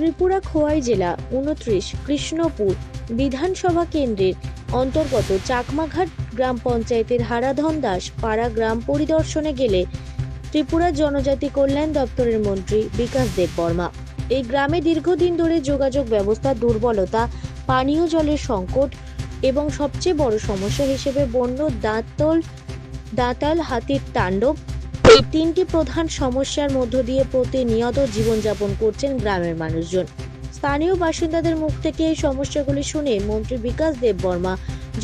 ত্রিপুরা খোয়াই জেলা উনত্রিশ, কৃষ্ণপুর বিধানসভা কেন্দ্রের অন্তর্গত চাকমাঘাট গ্রাম পঞ্চায়েতের হারাধন দাস পাড়া গ্রাম পরিদর্শনে গেলে ত্রিপুরা জনজাতি কল্যাণ দপ্তরের মন্ত্রী বিকাশ দেব বর্মা। এই গ্রামে দীর্ঘদিন ধরে যোগাযোগ ব্যবস্থার দুর্বলতা, পানীয় জলের সংকট এবং সবচেয়ে বড় সমস্যা হিসেবে বন্য দাঁতল, দাঁতাল হাতির তাণ্ডব এই তিনটি প্রধান সমস্যার মধ্য দিয়ে প্রতিনিয়ত জীবনযাপন করছেন গ্রামের মানুষজন। স্থানীয় বাসিন্দাদের মুখ থেকে এই সমস্যাগুলি শুনে মন্ত্রী বিকাশ দেব বর্মা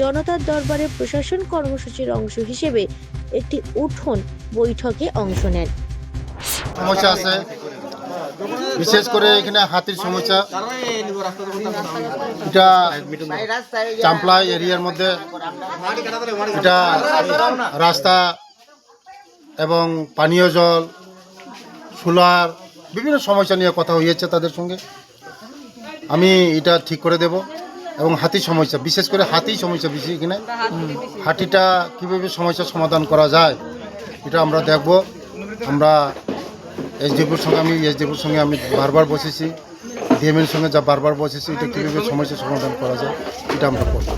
জনতার দরবারে প্রশাসন কর্মসূচির অংশ হিসেবে একটি উঠোন বৈঠকে অংশ নেন। সমস্যা আছে। বিশেষ করে এখানে হাতির সমস্যা। এটা চাম্পলা এরিয়ার মধ্যে। এটা রাস্তা এবং পানীয় জল সোলার বিভিন্ন সমস্যা নিয়ে কথা হয়েছে তাদের সঙ্গে। আমি এটা ঠিক করে দেব এবং হাতির সমস্যা, বিশেষ করে হাতির সমস্যা বেশি এখানে হাতিটা কীভাবে সমস্যার সমাধান করা যায় এটা আমরা দেখব। আমরা এসডিপুর সঙ্গে আমি, এসডিপুর সঙ্গে আমি বারবার বসেছি ডিএমের সঙ্গে যা বারবার বসেছি, এটা কীভাবে সমস্যার সমাধান করা যায় এটা আমরা করব।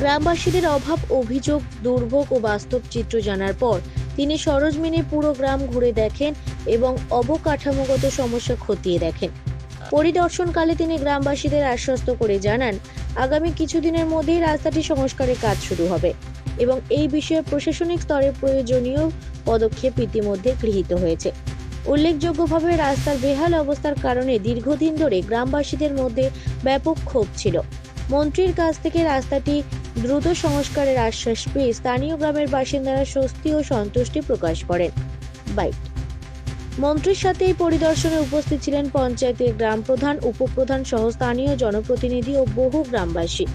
গ্রামবাসীদের অভাব, অভিযোগ, দুর্ভোগ ও বাস্তব চিত্র জানার পর তিনি সরজমিনে পুরো গ্রাম ঘুরে দেখেন এবং অবকাঠামোগত সমস্যা খতিয়ে দেখেন। পরিদর্শনকালে তিনি গ্রামবাসীদের আশ্বস্ত করে জানান, আগামী কিছুদিনের মধ্যেই রাস্তাটি সংস্কারের কাজ শুরু হবে এবং এই বিষয়ে প্রশাসনিক স্তরে প্রয়োজনীয় পদক্ষেপ ইতিমধ্যে গৃহীত হয়েছে। উল্লেখযোগ্যভাবে রাস্তার বেহাল অবস্থার কারণে দীর্ঘদিন ধরে গ্রামবাসীদের মধ্যে ব্যাপক ক্ষোভ ছিল। মন্ত্রীর কাছ থেকে রাস্তাটি দ্রুত সংস্কারের আশ্বাস পেয়ে স্থানীয় গ্রামের বাসিন্দারা স্বস্তি ও সন্তুষ্টি প্রকাশ করেন বাইট। মন্ত্রীর সাথে এই পরিদর্শনে উপস্থিত ছিলেন পঞ্চায়েতের গ্রাম প্রধান, উপপ্রধান সহ স্থানীয় জনপ্রতিনিধি ও বহু গ্রামবাসী।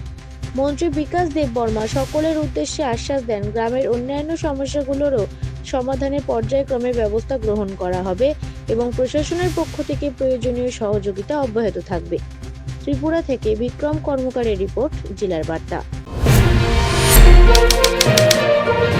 মন্ত্রী বিকাশ দেব বর্মা সকলের উদ্দেশ্যে আশ্বাস দেন, গ্রামের অন্যান্য সমস্যাগুলোরও সমাধানে পর্যায়ক্রমে ব্যবস্থা গ্রহণ করা হবে এবং প্রশাসনের পক্ষ থেকে প্রয়োজনীয় সহযোগিতা অব্যাহত থাকবে। ত্রিপুরা থেকে বিক্রম কর্মকারের রিপোর্ট, জেলার বার্তা। Thank you.